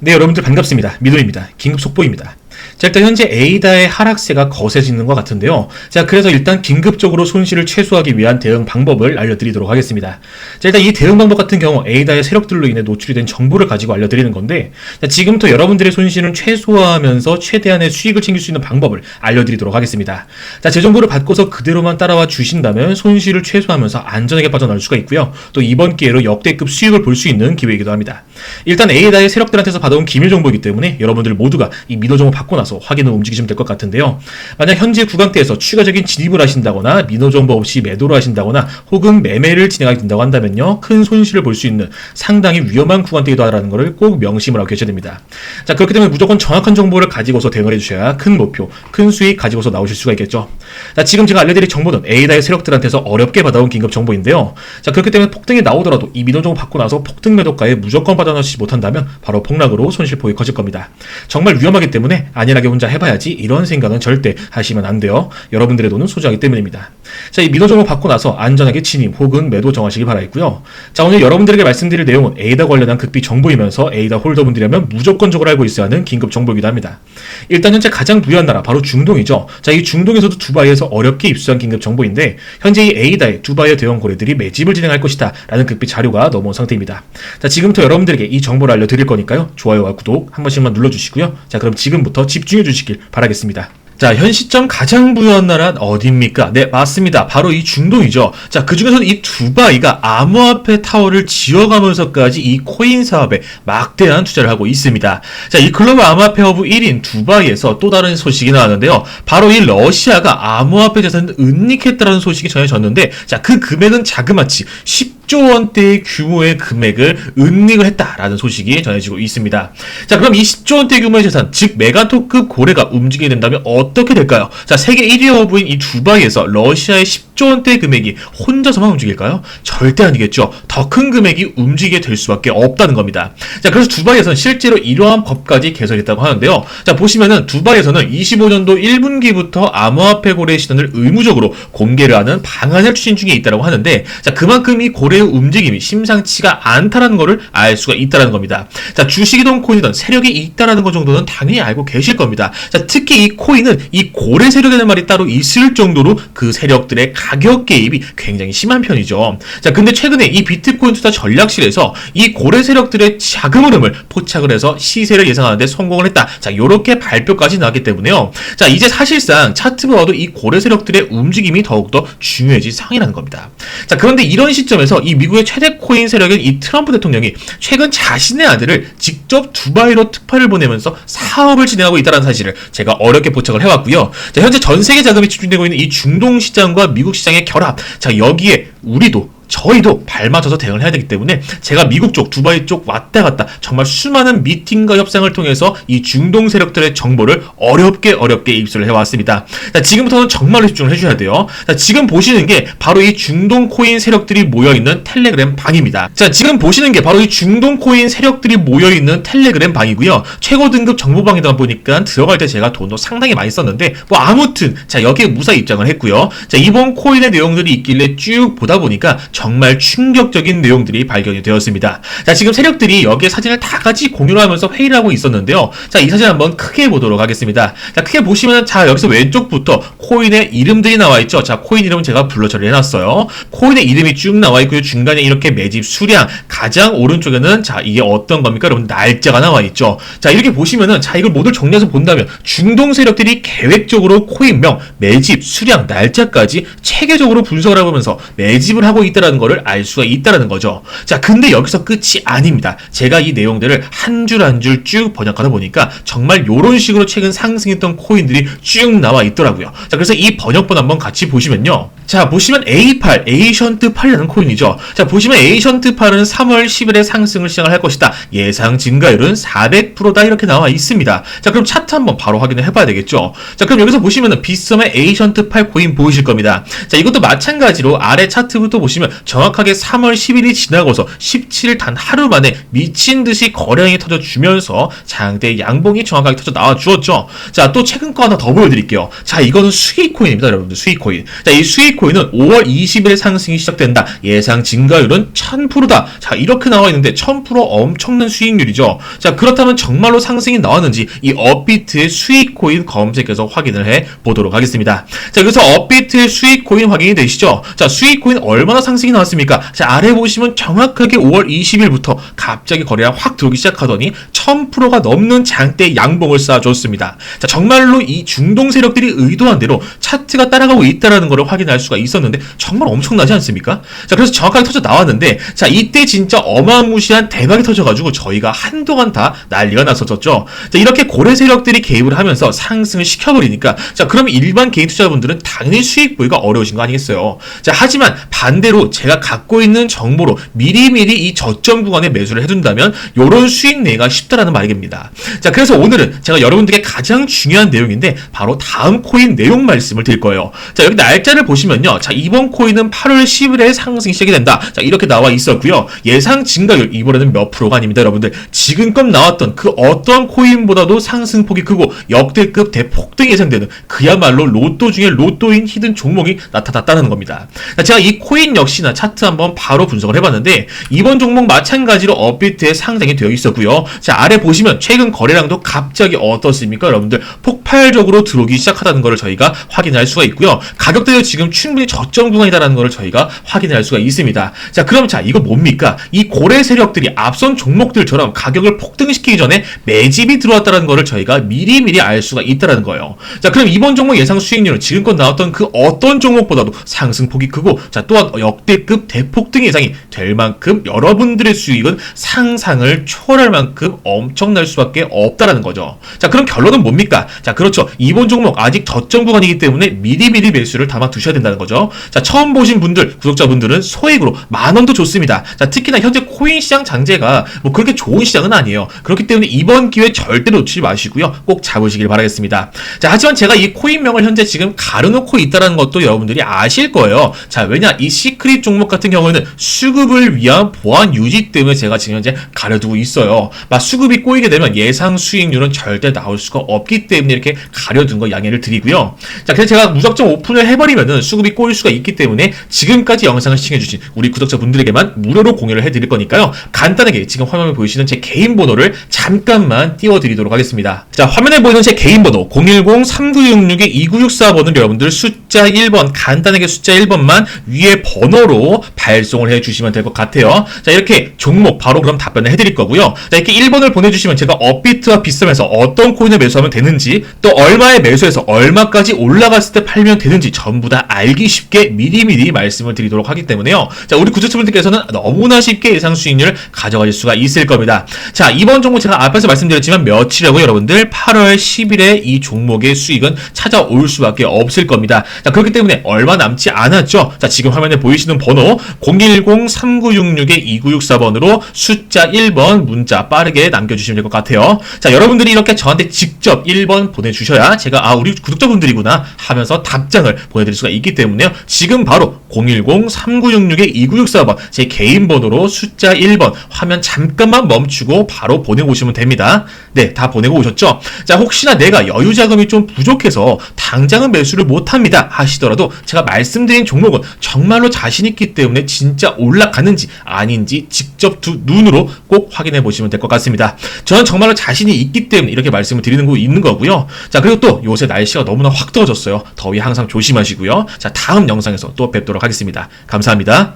네, 여러분들 반갑습니다. 미도입니다. 긴급 속보입니다. 자, 일단 현재 에이다의 하락세가 거세지는 것 같은데요. 자, 그래서 일단 긴급적으로 손실을 최소화하기 위한 대응 방법을 알려드리도록 하겠습니다. 자, 일단 이 대응 방법 같은 경우 에이다의 세력들로 인해 노출이 된 정보를 가지고 알려드리는 건데, 자, 지금부터 여러분들의 손실을 최소화하면서 최대한의 수익을 챙길 수 있는 방법을 알려드리도록 하겠습니다. 자, 제 정보를 받고서 그대로만 따라와 주신다면 손실을 최소화하면서 안전하게 빠져나올 수가 있고요. 또 이번 기회로 역대급 수익을 볼 수 있는 기회이기도 합니다. 일단 에이다의 세력들한테서 받아온 기밀 정보이기 때문에 여러분들 모두가 이 민호 정보 받고 나서 확인을 움직이시면 될 것 같은데요. 만약 현재 구간대에서 추가적인 진입을 하신다거나 민호 정보 없이 매도를 하신다거나 혹은 매매를 진행하게 된다고 한다면요. 큰 손실을 볼 수 있는 상당히 위험한 구간대이기도 하다는 것을 꼭 명심을 하고 계셔야 됩니다. 자, 그렇기 때문에 무조건 정확한 정보를 가지고서 대응을 해주셔야 큰 목표, 큰 수익 가지고서 나오실 수가 있겠죠. 자, 지금 제가 알려드릴 정보는 에이다의 세력들한테서 어렵게 받아온 긴급 정보인데요. 자, 그렇기 때문에 폭등이 나오더라도 이 민호 정보 받고 나서 폭등 매도가에 무조건 받아나시지 못한다면 바로 폭락으로 손실폭이 커질 겁니다. 정말 위험하기 때문에 안일하게 혼자 해봐야지 이런 생각은 절대 하시면 안 돼요. 여러분들의 돈은 소중하기 때문입니다. 자, 이 민호 정보 받고 나서 안전하게 진입 혹은 매도 정하시기 바라겠고요. 자, 오늘 여러분들에게 말씀드릴 내용은 에이다 관련한 극비 정보이면서 에이다 홀더분들이라면 무조건적으로 알고 있어야 하는 긴급 정보이기도 합니다. 일단 현재 가장 부유한 나라 바로 중동이죠. 자, 이 중동에서도 두바이에서 어렵게 입수한 긴급 정보인데 현재 이 에이다의 두바이의 대형 고래들이 매집을 진행할 것이다 라는 극비 자료가 넘어온 상태입니다. 자, 지금부터 여러분들에게 이 정보를 알려드릴 거니까요. 좋아요와 구독 한 번씩만 눌러주시고요. 자, 그럼 지금부터 집중해 주시길 바라겠습니다. 자, 현 시점 가장 부유한 나라는 어디입니까? 네, 맞습니다. 바로 이 중동이죠. 자, 그 중에서는 이 두바이가 암호화폐 타워를 지어가면서까지 이 코인 사업에 막대한 투자를 하고 있습니다. 자, 이 글로벌 암호화폐 허브 1인 두바이에서 또 다른 소식이 나왔는데요. 바로 이 러시아가 암호화폐 자산을 은닉했다는 소식이 전해졌는데, 자, 그 금액은 자그마치 10 조 원대의 규모의 금액을 은닉을 했다라는 소식이 전해지고 있습니다. 자, 그럼 이 10조 원대 규모의 재산, 즉 메가토급 고래가 움직이게 된다면 어떻게 될까요? 자, 세계 1위 허브인 이 두바이에서 러시아의 10조 원대 금액이 혼자서만 움직일까요? 절대 아니겠죠. 더 큰 금액이 움직이게 될 수밖에 없다는 겁니다. 자, 그래서 두바이에서는 실제로 이러한 법까지 개설했다고 하는데요. 자, 보시면은 두바이에서는 25년도 1분기부터 암호화폐 고래 시단을 의무적으로 공개를 하는 방안을 추진 중에 있다고 하는데, 자, 그만큼 이 고래 의 움직임이 심상치가 않다라는 것을 알 수가 있다라는 겁니다. 자, 주식이든 코인이든 세력이 있다라는 것 정도는 당연히 알고 계실 겁니다. 자, 특히 이 코인은 이 고래 세력이라는 말이 따로 있을 정도로 그 세력들의 가격 개입이 굉장히 심한 편이죠. 자, 근데 최근에 이 비트코인 투자 전략실에서 이 고래 세력들의 자금 흐름을 포착을 해서 시세를 예상하는데 성공을 했다. 자, 요렇게 발표까지 나왔기 때문에요. 자, 이제 사실상 차트보다도 이 고래 세력들의 움직임이 더욱더 중요해진 상황이라는 겁니다. 자, 그런데 이런 시점에서 이 미국의 최대 코인 세력인 이 트럼프 대통령이 최근 자신의 아들을 직접 두바이로 특파를 보내면서 사업을 진행하고 있다는 사실을 제가 어렵게 포착을 해왔고요. 자, 현재 전 세계 자금이 집중되고 있는 이 중동 시장과 미국 시장의 결합. 자, 여기에 우리도 저희도 발맞춰서 대응을 해야 되기 때문에 제가 미국 쪽, 두바이 쪽 왔다 갔다 정말 수많은 미팅과 협상을 통해서 이 중동 세력들의 정보를 어렵게 어렵게 입수를 해왔습니다. 자, 지금부터는 정말로 집중을 해줘야 돼요. 자, 지금 보시는 게 바로 이 중동 코인 세력들이 모여있는 텔레그램 방입니다. 자, 지금 보시는 게 바로 이 중동 코인 세력들이 모여있는 텔레그램 방이고요. 최고 등급 정보방이다 보니까 들어갈 때 제가 돈도 상당히 많이 썼는데 뭐 아무튼 자, 여기에 무사히 입장을 했고요. 자, 이번 코인의 내용들이 있길래 쭉 보다 보니까 정말 충격적인 내용들이 발견이 되었습니다. 자, 지금 세력들이 여기에 사진을 다 같이 공유를 하면서 회의를 하고 있었는데요. 자, 이 사진 한번 크게 보도록 하겠습니다. 자, 크게 보시면 자, 여기서 왼쪽부터 코인의 이름들이 나와 있죠. 자, 코인 이름은 제가 불러 처리해 놨어요. 코인의 이름이 쭉 나와 있고요. 중간에 이렇게 매집 수량, 가장 오른쪽에는 자, 이게 어떤 겁니까? 여러분 날짜가 나와 있죠. 자, 이렇게 보시면은 자, 이걸 모두 정리해서 본다면 중동 세력들이 계획적으로 코인명, 매집, 수량, 날짜까지 체계적으로 분석을 해보면서 매집을 하고 있다 는 거를 알 수가 있다는 거죠. 자, 근데 여기서 끝이 아닙니다. 제가 이 내용들을 한 줄 한 줄 쭉 번역하다 보니까 정말 이런 식으로 최근 상승했던 코인들이 쭉 나와 있더라고요. 자, 그래서 이 번역본 한번 같이 보시면요. 자, 보시면 A8, 에이션트 8이라는 코인이죠. 자, 보시면 에이션트 8은 3월 10일에 상승을 시작을 할 것이다. 예상 증가율은 400%다 이렇게 나와 있습니다. 자, 그럼 차트 한번 바로 확인을 해봐야 되겠죠. 자, 그럼 여기서 보시면은 비썸의 에이션트 8 코인 보이실 겁니다. 자, 이것도 마찬가지로 아래 차트부터 보시면 정확하게 3월 10일이 지나고서 17일 단 하루 만에 미친 듯이 거래량이 터져 주면서 장대 양봉이 정확하게 터져 나와 주었죠. 자, 또 최근 거 하나 더 보여드릴게요. 자, 이거는 수익 코인입니다, 여러분들. 수익 코인. 자, 이 수익 수익코인은 5월 20일에 상승이 시작된다. 예상 증가율은 1000%다. 자, 이렇게 나와 있는데 1000% 엄청난 수익률이죠. 자, 그렇다면 정말로 상승이 나왔는지 이 업비트의 수익 코인 검색해서 확인을 해 보도록 하겠습니다. 자, 그래서 업비트의 수익 코인 확인이 되시죠? 자, 수익 코인 얼마나 상승이 나왔습니까? 자, 아래 보시면 정확하게 5월 20일부터 갑자기 거래량 확 들어오기 시작하더니 1000%가 넘는 장대 양봉을 쌓아줬습니다. 자, 정말로 이 중동 세력들이 의도한 대로 차트가 따라가고 있다라는 것을 확인할 수가 있었는데 정말 엄청나지 않습니까? 자, 그래서 정확하게 터져 나왔는데 자, 이때 진짜 어마무시한 대박이 터져가지고 저희가 한동안 다 난리가 났었죠. 자, 이렇게 고래 세력들이 개입을 하면서 상승을 시켜버리니까 자, 그럼 일반 개인 투자분들은 당연히 수익 보기가 어려우신 거 아니겠어요? 자, 하지만 반대로 제가 갖고 있는 정보로 미리미리 이 저점 구간에 매수를 해둔다면 요런 수익 내기가 쉽다라는 말입니다. 자, 그래서 오늘은 제가 여러분들께 가장 중요한 내용인데 바로 다음 코인 내용 말씀을 드릴 거예요. 자, 여기 날짜를 보시면 요. 자, 이번 코인은 8월 10일에 상승이 시작이 된다. 자, 이렇게 나와 있었고요. 예상 증가율 이번에는 몇 프로가 아닙니다, 여러분들. 지금껏 나왔던 그 어떤 코인보다도 상승폭이 크고 역대급 대폭등이 예상되는 그야말로 로또 중에 로또인 히든 종목이 나타났다는 겁니다. 자, 제가 이 코인 역시나 차트 한번 바로 분석을 해봤는데 이번 종목 마찬가지로 업비트에 상장이 되어 있었고요. 자, 아래 보시면 최근 거래량도 갑자기 어떻습니까, 여러분들? 폭발적으로 들어오기 시작하다는 것을 저희가 확인할 수가 있고요. 가격대도 지금 충분히 저점 구간이다라는 것을 저희가 확인할 수가 있습니다. 자, 그럼 자, 이거 뭡니까? 이 고래 세력들이 앞선 종목들처럼 가격을 폭등시키기 전에 매집이 들어왔다는 것을 저희가 미리미리 알 수가 있다는 거예요. 자, 그럼 이번 종목 예상 수익률은 지금껏 나왔던 그 어떤 종목보다도 상승폭이 크고, 자, 또한 역대급 대폭등 예상이 될 만큼 여러분들의 수익은 상상을 초월할 만큼 엄청날 수밖에 없다라는 거죠. 자, 그럼 결론은 뭡니까? 자, 그렇죠. 이번 종목 아직 저점 구간이기 때문에 미리미리 매수를 담아 두셔야 된다는 거죠. 자, 처음 보신 분들, 구독자분들은 소액으로 만 원도 좋습니다. 자, 특히나 현재 코인 시장 장제가 뭐 그렇게 좋은 시장은 아니에요. 그렇기 때문에 이번 기회 절대 놓치지 마시고요. 꼭 잡으시길 바라겠습니다. 자, 하지만 제가 이 코인명을 현재 지금 가려놓고 있다는 것도 여러분들이 아실 거예요. 자, 왜냐? 이 시크릿 종목 같은 경우에는 수급을 위한 보안 유지 때문에 제가 지금 현재 가려두고 있어요. 막 수급이 꼬이게 되면 예상 수익률은 절대 나올 수가 없기 때문에 이렇게 가려둔 거 양해를 드리고요. 자, 그래서 제가 무작정 오픈을 해버리면은 수급이 꼬일 수가 있기 때문에 지금까지 영상을 시청해주신 우리 구독자분들에게만 무료로 공유를 해드릴 거니까요. 간단하게 지금 화면에 보이시는 제 개인 번호를 잠깐만 띄워드리도록 하겠습니다. 자, 화면에 보이는 제 개인 번호 010-3966-2964번을 여러분들 숫자 1번 간단하게 숫자 1번만 위에 번호로 발송을 해주시면 될 것 같아요. 자, 이렇게 종목 바로 그럼 답변을 해드릴 거고요. 자, 이렇게 1번을 보내주시면 제가 업비트와 비싸면서 어떤 코인을 매수하면 되는지 또 얼마에 매수해서 얼마까지 올라갔을 때 팔면 되는지 전부 다 알기 쉽게 미리미리 말씀을 드리도록 하기 때문에요. 자, 우리 구독자분들께서는 너무나 쉽게 예상 수익률을 가져가실 수가 있을 겁니다. 자, 이번 종목 제가 앞에서 말씀드렸지만 며칠이라고 여러분들 8월 10일에 이 종목의 수익은 찾아올 수밖에 없을 겁니다. 자, 그렇기 때문에 얼마 남지 않았죠. 자, 지금 화면에 보이시는 번호 010-3966-2964번으로 숫자 1번 문자 빠르게 남겨주시면 될 것 같아요. 자, 여러분들이 이렇게 저한테 직접 1번 보내주셔야 제가 아, 우리 구독자분들이구나 하면서 답장을 보내드릴 수가 있기 때문에요. 지금 바로 010-3966-2964번 제 개인 번호로 숫자 1번 화면 잠깐만 멈추고 바로 보내고 오시면 됩니다. 네, 다 보내고 오셨죠? 자, 혹시나 내가 여유 자금이 좀 부족해서 당장은 매수를 못합니다 하시더라도 제가 말씀드린 종목은 정말로 자신 있기 때문에 진짜 올라가는지 아닌지 직접 두 눈으로 꼭 확인해 보시면 될 것 같습니다. 저는 정말로 자신이 있기 때문에 이렇게 말씀을 드리는 거 있는 거고요. 자, 그리고 또 요새 날씨가 너무나 확 더워졌어요. 더위 항상 조심하시고요. 자, 다음 영상에서 또 뵙도록 하겠습니다. 감사합니다.